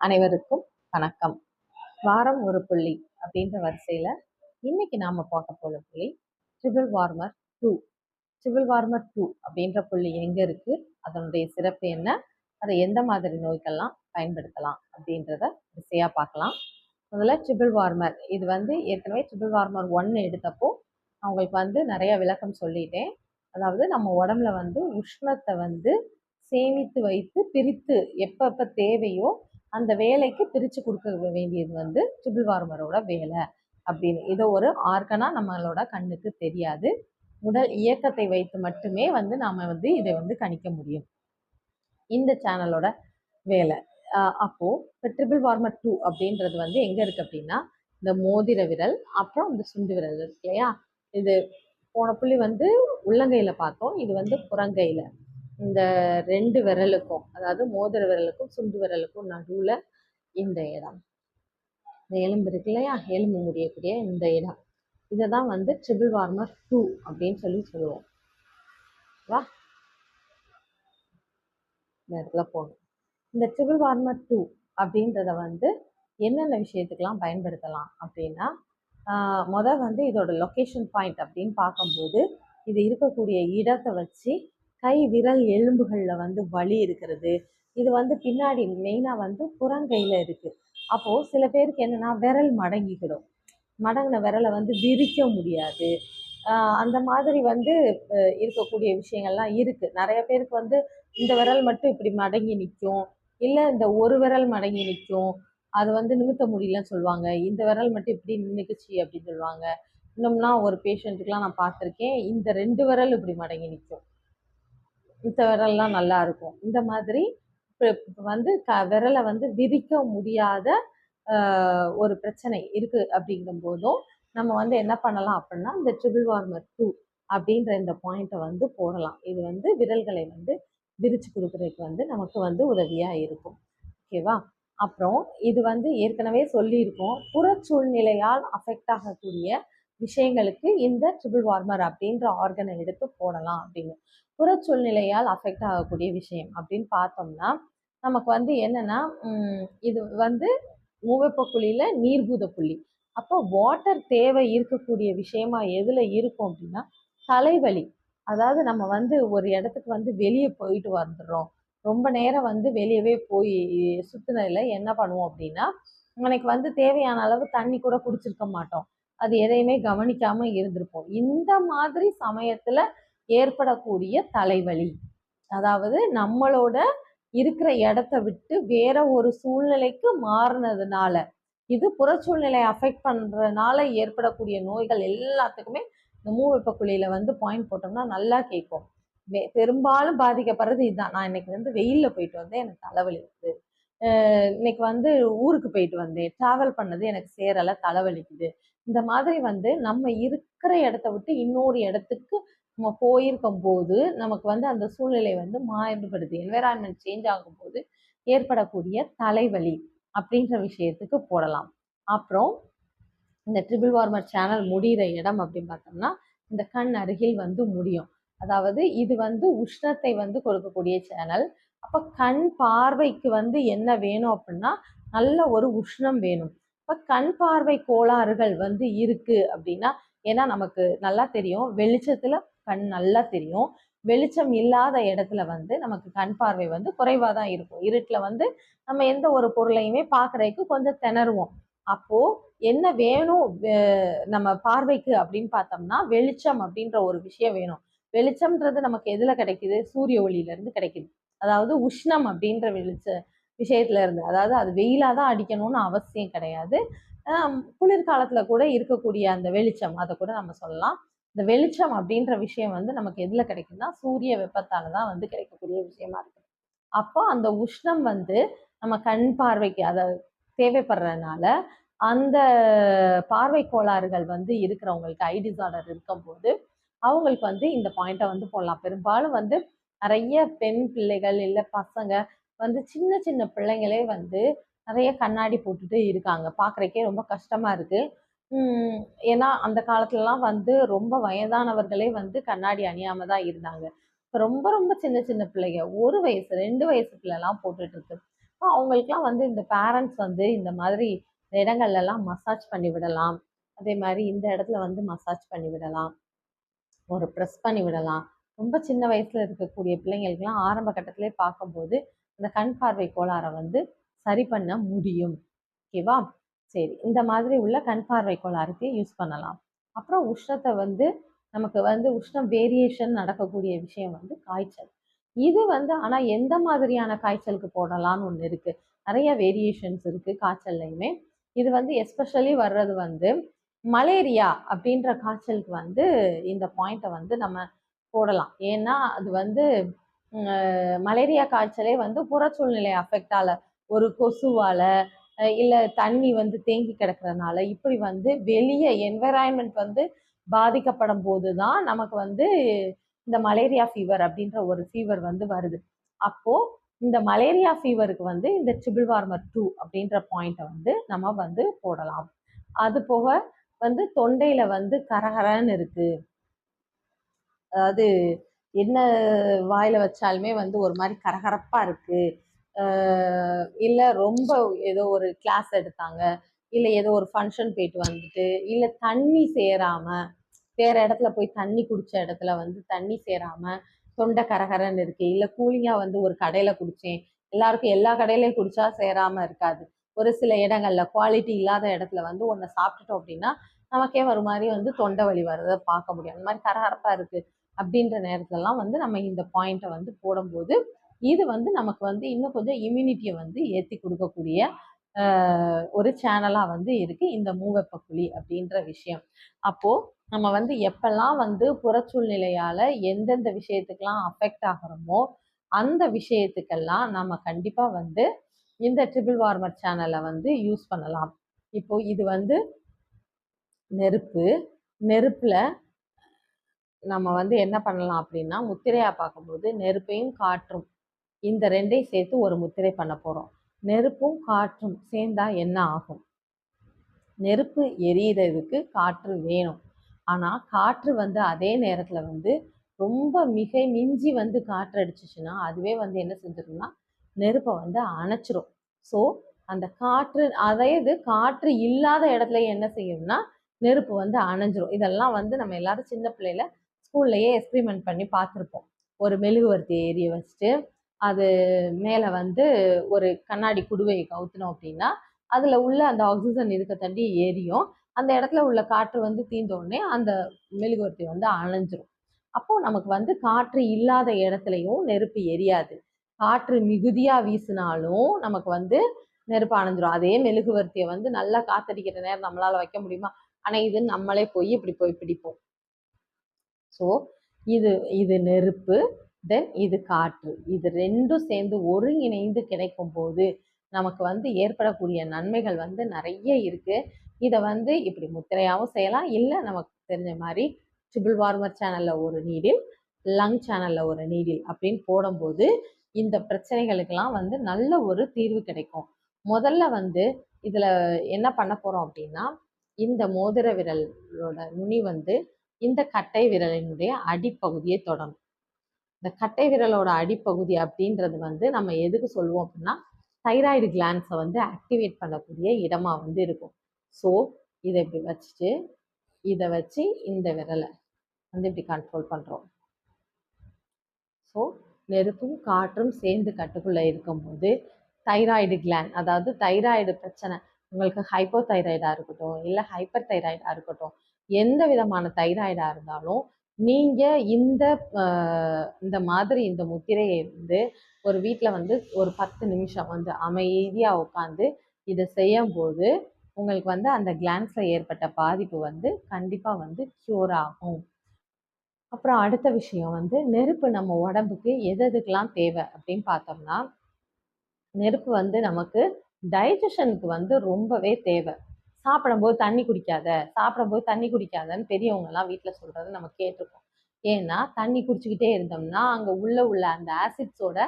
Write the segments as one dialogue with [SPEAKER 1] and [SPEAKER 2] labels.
[SPEAKER 1] அனைவருக்கும் வணக்கம். வாரம் ஒரு புள்ளி அப்படின்ற வரிசையில் இன்னைக்கு நாம பார்க்க போகிற புள்ளி triple warmer two triple warmer two அப்படின்ற புள்ளி எங்கே இருக்கு? அதனுடைய சிறப்பு என்ன? அதை எந்த மாதிரி நோய்க்கெல்லாம் பயன்படுத்தலாம் அப்படின்றத வரிசையாக பார்க்கலாம். முதல்ல ட்ரிபிள் வார்மர் இது வந்து ஏற்கனவே ட்ரிபிள் வார்மர் ஒன்னு எடுத்தப்போ அவங்களுக்கு வந்து நிறைய விளக்கம் சொல்லிட்டேன். அதாவது நம்ம உடம்புல வந்து உஷ்ணத்தை வந்து சேமித்து வைத்து பிரித்து எப்போ எப்போ தேவையோ அந்த வேலைக்கு பிரித்து கொடுக்க வேண்டியது வந்து ட்ரிபிள் வார்மரோட வேலை அப்படின்னு. இதை ஒரு ஆர்கனாக நம்மளோட கண்ணுக்கு தெரியாது. உடல் இயக்கத்தை வைத்து மட்டுமே வந்து நாம் வந்து இதை வந்து கணிக்க முடியும். இந்த சேனலோட வேலை. அப்போது இப்போ ட்ரிபிள் வார்மர் டூ அப்படின்றது வந்து எங்கே இருக்குது அப்படின்னா இந்த மோதிர விரல் அப்புறம் இந்த சுண்டு விரல் இருக்கு இல்லையா? இது போன புள்ளி வந்து உள்ளங்கையில் பார்த்தோம். இது வந்து புறங்கையில். இந்த ரெண்டு விரலுக்கும் அதாவது மோதிர விரலுக்கும் சுண்டு விரலுக்கும் நடுவில் இந்த இடம். இந்த எலும்பு இருக்கு இல்லையா? எலும்பு முடியக்கூடிய இந்த இடம். இதை தான் வந்து ட்ரிபிள் வார்மர் டூ அப்படின்னு சொல்லி சொல்லுவோம். வா. இந்த இடத்துல போகணும். இந்த ட்ரிபிள் வார்மர் டூ அப்படின்றத வந்து என்னென்ன விஷயத்துக்கெலாம் பயன்படுத்தலாம் அப்படின்னா முதல் வந்து இதோட லொக்கேஷன் பாயிண்ட் அப்படின்னு பார்க்கும்போது இது இருக்கக்கூடிய இடத்தை வச்சு கை விரல் எலும்புகளில் வந்து வலி இருக்கிறது. இது வந்து பின்னாடி மெயினாக வந்து புறங்கையில் இருக்குது அப்போது சில பேருக்கு என்னென்னா விரல் மடங்கிக்கிடும். மடங்கின விரலை வந்து விரிக்க முடியாது. அந்த மாதிரி வந்து இருக்கக்கூடிய விஷயங்கள்லாம் இருக்குது நிறைய பேருக்கு வந்து இந்த விரல் மட்டும் இப்படி மடங்கி நிற்கும். இல்லை இந்த ஒரு விரல் மடங்கி நிற்கும். அது வந்து நிமித்த முடியலன்னு சொல்லுவாங்க. இந்த விரல் மட்டும் இப்படி நின்றுக்குச்சு அப்படின்னு சொல்லுவாங்க. இன்னும்னா ஒரு பேஷண்ட்டுக்கெலாம் நான் பார்த்துருக்கேன். இந்த ரெண்டு விரல் இப்படி மடங்கி நிற்கும். இந்த விரல்லாம் நல்லா இருக்கும். இந்த மாதிரி இப்போ வந்து க விரலை வந்து விரிக்க முடியாத ஒரு பிரச்சனை இருக்குது அப்படிங்கும் போதும் நம்ம வந்து என்ன பண்ணலாம் அப்படின்னா இந்த ட்ரிபிள் வார்மர் டூ அப்படின்ற இந்த பாயிண்ட்டை வந்து போடலாம். இது வந்து விரல்களை வந்து விரிச்சு கொடுக்குறதுக்கு வந்து நமக்கு வந்து உதவியாக இருக்கும். ஓகேவா அப்புறம் இது வந்து ஏற்கனவே சொல்லியிருக்கோம். புறச்சூழ்நிலையால் அஃபெக்ட் ஆகக்கூடிய விஷயங்களுக்கு இந்த ட்ரிபிள் வார்மர் அப்படின்ற ஆர்கனை எடுத்து போடலாம் அப்படின்னு. புறச்சூழ்நிலையால் அஃபெக்ட் ஆகக்கூடிய விஷயம் அப்படின்னு பார்த்தோம்னா நமக்கு வந்து என்னன்னா இது வந்து மூவப்ப குழியில நீர்பூத புள்ளி. அப்போ வாட்டர் தேவை இருக்கக்கூடிய விஷயமா எதுல இருக்கும் அப்படின்னா தலைவலி. அதாவது நம்ம வந்து ஒரு இடத்துக்கு வந்து வெளியே போயிட்டு வந்துடுறோம். ரொம்ப நேரம் வந்து வெளியவே போய் சுற்றுனதில் என்ன பண்ணுவோம் அப்படின்னா எனக்கு வந்து தேவையான அளவு தண்ணி கூட குடிச்சிருக்க மாட்டோம். அது எதையுமே கவனிக்காம இருந்திருப்போம். இந்த மாதிரி சமயத்துல ஏற்படக்கூடிய தலைவலி அதாவது நம்மளோட இருக்கிற இடத்த விட்டு வேற ஒரு சூழ்நிலைக்கு மாறினதுனால இது புறச்சூழ்நிலை அஃபெக்ட் பண்றதுனால ஏற்படக்கூடிய நோய்கள் எல்லாத்துக்குமே இந்த மூவெப்ப குழியில வந்து பாயிண்ட் போட்டோம்னா நல்லா கேட்கும். பெரும்பாலும் பாதிக்கப்படுறது இதுதான் நான் இன்னைக்கு வந்து வெயில்ல போயிட்டு வந்தேன் எனக்கு தலைவலி இருக்குது இன்னைக்கு வந்து ஊருக்கு போயிட்டு வந்தேன். டிராவல் பண்ணது எனக்கு சேரலை தலைவலிக்குது. இந்த மாதிரி வந்து நம்ம இருக்கிற இடத்த விட்டு இன்னொரு இடத்துக்கு நம்ம போயிருக்கும் போது நமக்கு வந்து அந்த சூழ்நிலை வந்து மாறுபடுது. என்விரான்மெண்ட் சேஞ்ச் ஆகும்போது ஏற்படக்கூடிய தலைவலி அப்படின்ற விஷயத்துக்கு போடலாம். அப்புறம் இந்த ட்ரிபிள் வார்மர் சேனல் முடிகிற இடம் அப்படின்னு பார்த்தோம்னா இந்த கண் அருகில் வந்து முடியும். அதாவது இது வந்து உஷ்ணத்தை வந்து கொடுக்கக்கூடிய சேனல் அப்போ கண் பார்வைக்கு வந்து என்ன வேணும் அப்படின்னா நல்ல ஒரு உஷ்ணம் வேணும். இப்போ கண் பார்வை கோளாறுகள் வந்து இருக்குது அப்படின்னா ஏன்னா நமக்கு நல்லா தெரியும். வெளிச்சத்தில் கண் நல்லா தெரியும். வெளிச்சம் இல்லாத இடத்துல வந்து நமக்கு கண் பார்வை வந்து குறைவாக தான் இருக்கும். இருட்டில் வந்து நம்ம எந்த ஒரு பொருளையுமே பார்க்குறதுக்கு கொஞ்சம் திணறுவோம். அப்போது என்ன வேணும் நம்ம பார்வைக்கு அப்படின்னு பார்த்தோம்னா வெளிச்சம் அப்படின்ற ஒரு விஷயம் வேணும். வெளிச்சம்ன்றது நமக்கு எதில் கிடைக்குது? சூரிய ஒளியிலேருந்து கிடைக்குது. அதாவது உஷ்ணம் அப்படின்ற வெளிச்ச விஷயத்துல இருந்து. அதாவது அது வெயிலாக தான் அடிக்கணும்னு அவசியம் கிடையாது. குளிர்காலத்தில் குளிர்காலத்துல கூட இருக்கக்கூடிய அந்த வெளிச்சம் அதை கூட நம்ம சொல்லலாம். இந்த வெளிச்சம் அப்படின்ற விஷயம் வந்து நமக்கு எதுல கிடைக்குன்னா சூரிய வெப்பத்தால தான் வந்து கிடைக்கக்கூடிய விஷயமா இருக்கு. அப்போ அந்த உஷ்ணம் வந்து நம்ம கண் பார்வைக்கு அதை தேவைப்படுறதுனால அந்த பார்வை கோளாறுகள் வந்து இருக்கிறவங்களுக்கு ஐ டிசார்டர் இருக்கும்போது அவங்களுக்கு வந்து இந்த பாயிண்ட்டை வந்து போடலாம். பெரும்பாலும் வந்து நிறைய பெண் பிள்ளைகள் இல்லை பசங்க வந்து சின்ன சின்ன பிள்ளைங்களே வந்து நிறைய கண்ணாடி போட்டுட்டு இருக்காங்க. பார்க்குறக்கே ரொம்ப கஷ்டமாக இருக்குது ஏன்னா அந்த காலத்துலலாம் வந்து ரொம்ப வயதானவர்களே வந்து கண்ணாடி அணியாமல் தான் இருந்தாங்க. இப்போ ரொம்ப ரொம்ப சின்ன சின்ன பிள்ளைங்க ஒரு வயசு ரெண்டு வயசு பிள்ளைலாம் போட்டுட்டு இருக்கு. அவங்களுக்குலாம் வந்து இந்த பேரண்ட்ஸ் வந்து இந்த மாதிரி இடங்கள்லாம் மசாஜ் பண்ணி விடலாம். அதே மாதிரி இந்த இடத்துல வந்து மசாஜ் பண்ணி விடலாம். ஒரு ப்ரெஸ் பண்ணி விடலாம். ரொம்ப சின்ன வயசில் இருக்கக்கூடிய பிள்ளைங்களுக்குலாம் ஆரம்ப கட்டத்திலே பார்க்கும்போது இந்த கண் பார்வை கோளாறை வந்து சரி பண்ண முடியும். ஓகேவா சரி இந்த மாதிரி உள்ள கண் பார்வை கோளாறுக்கு யூஸ் பண்ணலாம். அப்புறம் உஷ்ணத்தை வந்து நமக்கு வந்து உஷ்ணம் வேரியேஷன் நடக்கக்கூடிய விஷயம் வந்து காய்ச்சல். இது வந்து ஆனால் எந்த மாதிரியான காய்ச்சலுக்கு போடலாம்னு ஒன்று இருக்குது நிறைய வேரியேஷன்ஸ் இருக்குது காய்ச்சல்லையுமே. இது வந்து எஸ்பெஷலி வர்றது வந்து மலேரியா அப்படின்ற காய்ச்சலுக்கு வந்து இந்த பாயிண்ட்டை வந்து நம்ம போடலாம். ஏன்னா அது வந்து மலேரியா காய்ச்சலே வந்து புறச்சூழ்நிலை அஃபெக்டால ஒரு கொசுவால் இல்லை தண்ணி வந்து தேங்கி கிடக்கிறதுனால இப்படி வந்து வெளியே என்வரான்மெண்ட் வந்து பாதிக்கப்படும் போது தான் நமக்கு வந்து இந்த மலேரியா ஃபீவர் அப்படின்ற ஒரு ஃபீவர் வந்து வருது. அப்போது இந்த மலேரியா ஃபீவருக்கு வந்து இந்த ட்ரிபிள் வார்மர் டூ அப்படின்ற பாயிண்ட்டை வந்து நம்ம வந்து போடலாம். அது போக வந்து தொண்டையில் வந்து கரகரன்னு இருக்குது அதாவது என்ன வாயில் வச்சாலுமே வந்து ஒரு மாதிரி கரகரப்பாக இருக்குது இல்லை ரொம்ப ஏதோ ஒரு கிளாஸ் எடுத்தாங்க. இல்லை ஏதோ ஒரு ஃபங்க்ஷன் போயிட்டு வந்துட்டு இல்லை தண்ணி சேராமல் வேறு இடத்துல போய் தண்ணி குடித்த இடத்துல வந்து தண்ணி சேராமல் தொண்டை கரகரன்னு இருக்குது இல்லை கூலிங்காக வந்து ஒரு கடையில் குடித்தேன் எல்லாருக்கும் எல்லா கடையிலையும் குடித்தா சேராமல் இருக்காது. ஒரு சில இடங்களில் குவாலிட்டி இல்லாத இடத்துல வந்து ஒன்றை சாப்பிட்டுட்டோம் அப்படின்னா நமக்கே ஒரு மாதிரி வந்து தொண்டை வலி வர்றதை பார்க்க முடியும். அந்த மாதிரி கரகரப்பாக இருக்குது அப்படின்ற நேரத்துலலாம் வந்து நம்ம இந்த பாயிண்ட்டை வந்து போடும்போது இது வந்து நமக்கு வந்து இன்னும் கொஞ்சம் இம்யூனிட்டியை வந்து ஏற்றி கொடுக்கக்கூடிய ஒரு சேனலாக வந்து இருக்குது இந்த மூவெப்பக்குழி அப்படின்ற விஷயம். அப்போது நம்ம வந்து எப்பெல்லாம் வந்து புறச்சூழ்நிலையால் எந்தெந்த விஷயத்துக்கெல்லாம் அஃபெக்ட் ஆகிறோமோ அந்த விஷயத்துக்கெல்லாம் நம்ம கண்டிப்பாக வந்து இந்த ட்ரிபிள் வார்மர் சேனலை வந்து யூஸ் பண்ணலாம். இப்போ இது வந்து நெருப்பு. நெருப்பில் நம்ம வந்து என்ன பண்ணலாம் அப்படின்னா முத்திரையாக பார்க்கும்போது நெருப்பையும் காற்றும் இந்த ரெண்டையும் சேர்த்து ஒரு முத்திரை பண்ண போகிறோம் நெருப்பும் காற்றும் சேர்ந்தா என்ன ஆகும்? நெருப்பு எரியிறதுக்கு காற்று வேணும். ஆனால் காற்று வந்து அதே நேரத்தில் வந்து ரொம்ப மிக மிஞ்சி வந்து காற்று அடிச்சிச்சுன்னா அதுவே வந்து என்ன செஞ்சிடும்னா நெருப்பை வந்து அணைச்சிரும். ஸோ அந்த காற்று அதே இது காற்று இல்லாத இடத்துல என்ன செய்யும்னா நெருப்பு வந்து அணைஞ்சிரும். இதெல்லாம் வந்து நம்ம எல்லாரும் சின்ன பிள்ளையில ஸ்கூல்லையே எக்ஸ்பிரிமெண்ட் பண்ணி பார்த்துருப்போம். ஒரு மெழுகுவர்த்தி ஏரிய வச்சுட்டு அது மேலே வந்து ஒரு கண்ணாடி குடுவையை கவுத்தினோம் அப்படின்னா அதில் உள்ள அந்த ஆக்சிஜன் இருக்க தண்டி ஏறியும். அந்த இடத்துல உள்ள காற்று வந்து தீந்தோடனே அந்த மெழுகுவர்த்தி வந்து அணைஞ்சிரும். அப்போது நமக்கு வந்து காற்று இல்லாத இடத்துலையும் நெருப்பு எரியாது. காற்று மிகுதியாக வீசினாலும் நமக்கு வந்து நெருப்பு அணைஞ்சிரும். அதே மெழுகுவர்த்தியை வந்து நல்லா காத்தடிக்கிற நேரம் நம்மளால் வைக்க முடியுமா? ஆனால் இது நம்மளே போய் இப்படி போய் பிடிப்போம். ஸோ இது இது நெருப்பு தென் இது காற்று. இது ரெண்டும் சேர்ந்து ஒருங்கிணைந்து கிடைக்கும் போது நமக்கு வந்து ஏற்படக்கூடிய நன்மைகள் வந்து நிறைய இருக்குது இதை வந்து இப்படி முத்திரையாகவும் செய்யலாம். இல்லை நமக்கு தெரிஞ்ச மாதிரி ட்ரிபிள் வார்மர் சேனலில் ஒரு நீடில் லங் சேனலில் ஒரு நீடில் அப்படின்னு போடும்போது இந்த பிரச்சனைகளுக்கெல்லாம் வந்து நல்ல ஒரு தீர்வு கிடைக்கும். முதல்ல வந்து இதில் என்ன பண்ண போகிறோம் அப்படின்னா இந்த மோதிர விரலோட நுனி வந்து இந்த கட்டை விரலினுடைய அடிப்பகுதியை தொடரும் இந்த கட்டை விரலோட அடிப்பகுதி அப்படின்றது வந்து நம்ம எதுக்கு சொல்லுவோம் அப்படின்னா தைராய்டு கிளான்ஸை வந்து ஆக்டிவேட் பண்ணக்கூடிய இடமா வந்து இருக்கும். ஸோ இதை இப்படி வச்சுட்டு இதை வச்சு இந்த விரலை வந்து இப்படி கண்ட்ரோல் பண்ணுறோம் ஸோ நெருப்பும் காற்றும் சேர்ந்து கட்டுக்குள்ளே இருக்கும்போது தைராய்டு கிளான் அதாவது தைராய்டு பிரச்சனை உங்களுக்கு ஹைப்போ தைராய்டாக இருக்கட்டும் இல்லை ஹைப்பர் தைராய்டாக இருக்கட்டும் எந்த விதமான தைராய்டாக இருந்தாலும் நீங்கள் இந்த இந்த மாதிரி இந்த முத்திரையை வந்து ஒரு வீட்டில் வந்து ஒரு பத்து நிமிஷம் வந்து அமைதியாக உட்காந்து இதை செய்யும்போது உங்களுக்கு வந்து அந்த கிளான்ஸில் ஏற்பட்ட பாதிப்பு வந்து கண்டிப்பாக வந்து க்யூர் ஆகும். அப்புறம் அடுத்த விஷயம் வந்து நெருப்பு நம்ம உடம்புக்கு எது எதுக்கெல்லாம் தேவை அப்படின்னு பார்த்தோம்னா நெருப்பு வந்து நமக்கு டைஜஷனுக்கு வந்து ரொம்பவே தேவை. சாப்பிடும்போது தண்ணி குடிக்காத சாப்பிடும்போது தண்ணி குடிக்காதன்னு பெரியவங்கெல்லாம் வீட்டில் சொல்கிறத நம்ம கேட்டிருக்கோம். ஏன்னா தண்ணி குடிச்சிக்கிட்டே இருந்தோம்னா அங்கே உள்ள உள்ள அந்த ஆசிட்ஸோட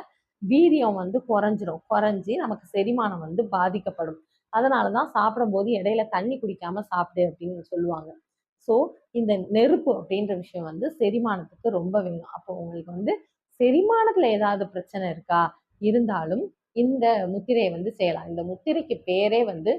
[SPEAKER 1] வீரியம் வந்து குறைஞ்சிரும். குறைஞ்சி நமக்கு செரிமானம் வந்து பாதிக்கப்படும். அதனால தான் சாப்பிடும்போது இடையில தண்ணி குடிக்காம சாப்பிடு அப்படின்னு சொல்லுவாங்க. ஸோ இந்த நெருப்பு அப்படின்ற விஷயம் வந்து செரிமானத்துக்கு ரொம்ப வேணும். அப்போ உங்களுக்கு வந்து செரிமானத்தில் ஏதாவது பிரச்சனை இருக்கா? இருந்தாலும் இந்த முத்திரையை வந்து செய்யலாம். இந்த முத்திரைக்கு பேரே வந்து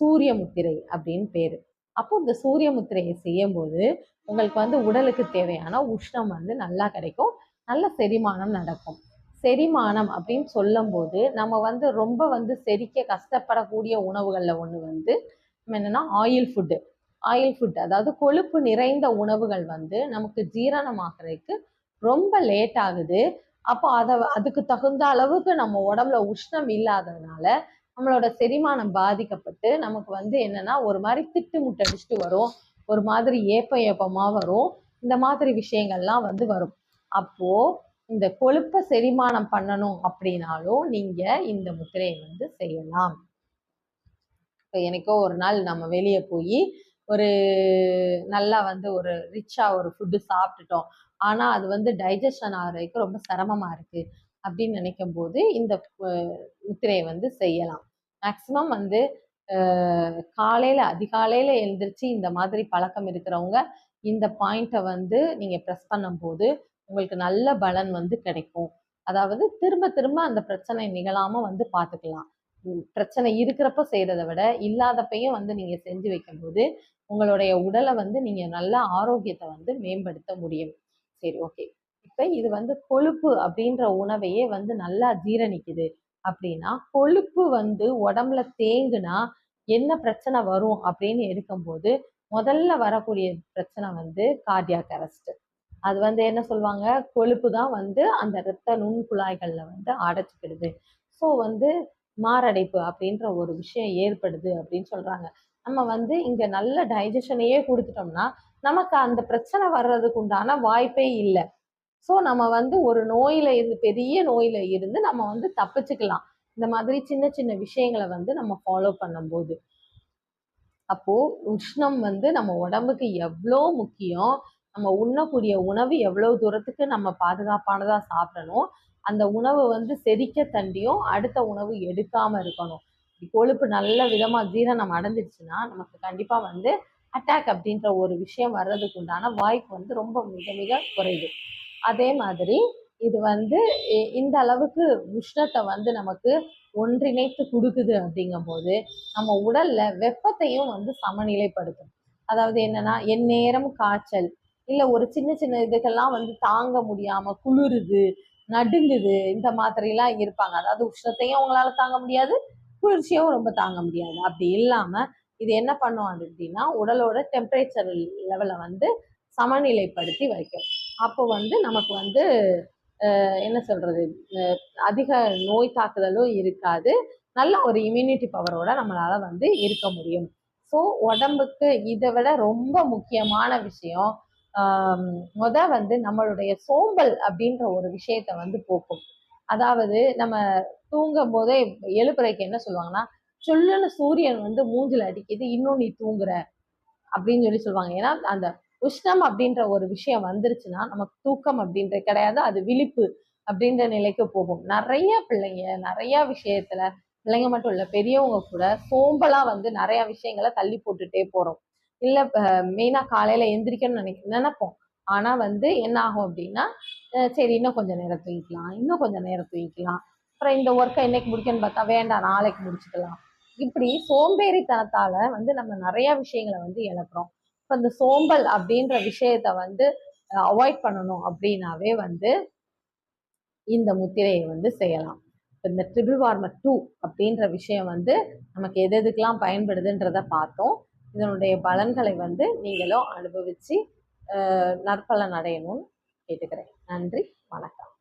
[SPEAKER 1] சூரிய முத்திரை அப்படின்னு பேரு. அப்போ இந்த சூரிய முத்திரையை செய்யும்போது உங்களுக்கு வந்து உடலுக்கு தேவையான உஷ்ணம் வந்து நல்லா கிடைக்கும். நல்ல செரிமானம் நடக்கும். செரிமானம் அப்படின்னு சொல்லும்போது நம்ம வந்து ரொம்ப வந்து செரிக்க கஷ்டப்படக்கூடிய உணவுகளில் ஒன்று வந்து என்னென்னா ஆயில் ஃபுட்டு ஆயில் ஃபுட் அதாவது கொழுப்பு நிறைந்த உணவுகள் வந்து நமக்கு ஜீரணமாகறதுக்கு ரொம்ப லேட் ஆகுது. அப்போ அதை அதுக்கு தகுந்த அளவுக்கு நம்ம உடம்புல உஷ்ணம் இல்லாததுனால நம்மளோட செரிமானம் பாதிக்கப்பட்டு நமக்கு வந்து என்னன்னா ஒரு மாதிரி திட்டு முட்டடிச்சுட்டு வரும். ஒரு மாதிரி ஏப்ப ஏப்பமா வரும். இந்த மாதிரி விஷயங்கள்லாம் வந்து வரும். அப்போ இந்த கொழுப்பை செரிமானம் பண்ணணும் அப்படின்னாலும் நீங்க இந்த முத்திரையை வந்து செய்யலாம். இப்போ எனக்கோ ஒரு நாள் நம்ம வெளியே போய் ஒரு நல்லா வந்து ஒரு ரிச்சாக ஒரு ஃபுட்டு சாப்பிட்டுட்டோம். ஆனால் அது வந்து டைஜஷன் ஆகிறதுக்கு ரொம்ப சிரமமாக இருக்குது அப்படின்னு நினைக்கும் போது இந்த முத்திரையை வந்து செய்யலாம். மேக்சிமம் வந்து காலையில் அதிகாலையில் எழுந்திரிச்சு இந்த மாதிரி பழக்கம் இருக்கிறவங்க இந்த பாயிண்ட்டை வந்து நீங்கள் ப்ரெஸ் பண்ணும்போது உங்களுக்கு நல்ல பலன் வந்து கிடைக்கும். அதாவது திரும்ப திரும்ப அந்த பிரச்சனை நிகழாமல் வந்து பார்த்துக்கலாம் பிரச்சனை இருக்கிறப்ப செய்கிறத விட இல்லாதப்பையும் வந்து நீங்கள் செஞ்சு வைக்கும்போது உங்களுடைய உடலை வந்து நீங்கள் நல்ல ஆரோக்கியத்தை வந்து மேம்படுத்த முடியும். சரி ஓகே இப்போ இது வந்து கொழுப்பு அப்படின்ற உணவையே வந்து நல்லா ஜீரணிக்குது. அப்படின்னா கொழுப்பு வந்து உடம்புல தேங்குனா என்ன பிரச்சனை வரும் அப்படின்னு எடுக்கும்போது முதல்ல வரக்கூடிய பிரச்சனை வந்து கார்டியாக் அரெஸ்ட் அது வந்து என்ன சொல்லுவாங்க? கொழுப்பு தான் வந்து அந்த இரத்த நுண்குழாய்களில் வந்து அடைச்சிக்கிடுது. ஸோ வந்து மாரடைப்பு அப்படின்ற ஒரு விஷயம் ஏற்படுது அப்படின்னு சொல்கிறாங்க நம்ம வந்து இங்கே நல்ல டைஜஷனையே கொடுத்துட்டோம்னா நமக்கு அந்த பிரச்சனை வர்றதுக்கு உண்டான வாய்ப்பே இல்லை. ஸோ நம்ம வந்து ஒரு நோயில இருந்து பெரிய நோயில இருந்து நம்ம வந்து தப்பிச்சுக்கலாம். இந்த மாதிரி சின்ன சின்ன விஷயங்களை வந்து நம்ம ஃபாலோ பண்ணும்போது. அப்போ உஷ்ணம் வந்து நம்ம உடம்புக்கு எவ்வளோ முக்கியம்? நம்ம உண்ணக்கூடிய உணவு எவ்வளோ தூரத்துக்கு நம்ம பாதுகாப்பானதாக சாப்பிடணும்? அந்த உணவு வந்து செரிக்க தண்டியும் அடுத்த உணவு எடுக்காமல் இருக்கணும். கொழுப்பு நல்ல விதமாக ஜீரணம் அடைஞ்சிருச்சுன்னா நமக்கு கண்டிப்பாக வந்து அட்டாக் அப்படின்ற ஒரு விஷயம் வர்றதுக்கு உண்டான வாய்ப்பு வந்து ரொம்ப மிக மிக குறைவு. அதே மாதிரி இது வந்து இந்த அளவுக்கு உஷ்ணத்தை வந்து நமக்கு ஒன்றிணைத்து கொடுக்குது அப்படிங்கும்போது நம்ம உடல்ல வெப்பத்தையும் வந்து சமநிலைப்படுத்தும். அதாவது என்னன்னா எந்நேரம் காய்ச்சல் இல்லை ஒரு சின்ன சின்ன இதுக்கெல்லாம் வந்து தாங்க முடியாம குளிருது நடுங்குது இந்த மாதிரிலாம் இருப்பாங்க. அதாவது உஷ்ணத்தையும் அவங்களால தாங்க முடியாது குளிர்ச்சியும் ரொம்ப தாங்க முடியாது. அப்படி இல்லாம இது என்ன பண்ணும் அப்படின்னா உடலோட டெம்பரேச்சர் லெவலை வந்து சமநிலைப்படுத்தி வைக்கும். அப்போ வந்து நமக்கு வந்து என்ன சொல்கிறது அதிக நோய் தாக்குதலும் இருக்காது. நல்ல ஒரு இம்யூனிட்டி பவரோட நம்மளால் வந்து இருக்க முடியும். ஸோ உடம்புக்கு இதை விட ரொம்ப முக்கியமான விஷயம் முத வந்து நம்மளுடைய சோம்பல் அப்படின்ற ஒரு விஷயத்த வந்து போக்கும். அதாவது நம்ம தூங்கும் போதே எழுப்புறதுக்கு என்ன சொல்லுவாங்கன்னா சொல்லுன்னு சூரியன் வந்து மூஞ்சில் அடிக்குது இன்னும் நீ தூங்குற அப்படின்னு சொல்லி சொல்லுவாங்க. ஏன்னா அந்த உஷ்ணம் அப்படின்ற ஒரு விஷயம் வந்துருச்சுன்னா நமக்கு தூக்கம் அப்படின்ற கிடையாது அது விழிப்பு அப்படின்ற நிலைக்கு போகும். நிறைய பிள்ளைங்க நிறைய விஷயத்துல பிள்ளைங்க மட்டும் இல்லை பெரியவங்க கூட சோம்பலா வந்து நிறைய விஷயங்களை தள்ளி போட்டுட்டே போறோம். இல்லை மெயினாக காலையில எந்திரிக்கணும்னு நினைக்க நினைப்போம். ஆனா வந்து என்ன ஆகும் அப்படின்னா சரி இன்னும் கொஞ்சம் நேரம் தூங்கிக்கலாம் இன்னும் கொஞ்சம் நேரம் தூங்கிக்கலாம். அப்புறம் இந்த ஒர்க்கை என்னைக்கு முடிக்கணும்னு பார்த்தா வேண்டாம் நாளைக்கு முடிச்சுக்கலாம். இப்படி சோம்பேறித்தனத்தால வந்து நம்ம நிறைய விஷயங்களை வந்து இழக்கிறோம். இப்போ இந்த சோம்பல் அப்படின்ற விஷயத்த வந்து அவாய்ட் பண்ணணும் அப்படின்னாவே வந்து இந்த முத்திரையை வந்து செய்யலாம். இப்போ இந்த ட்ரிபிள் வார்மர் டூ அப்படின்ற விஷயம் வந்து நமக்கு எது எதுக்கெல்லாம் பயன்படுதுன்றத பார்த்தோம். இதனுடைய பலன்களை வந்து நீங்களும் அனுபவித்து நற்பலன் அடையணும்னு கேட்டுக்கிறேன். நன்றி வணக்கம்.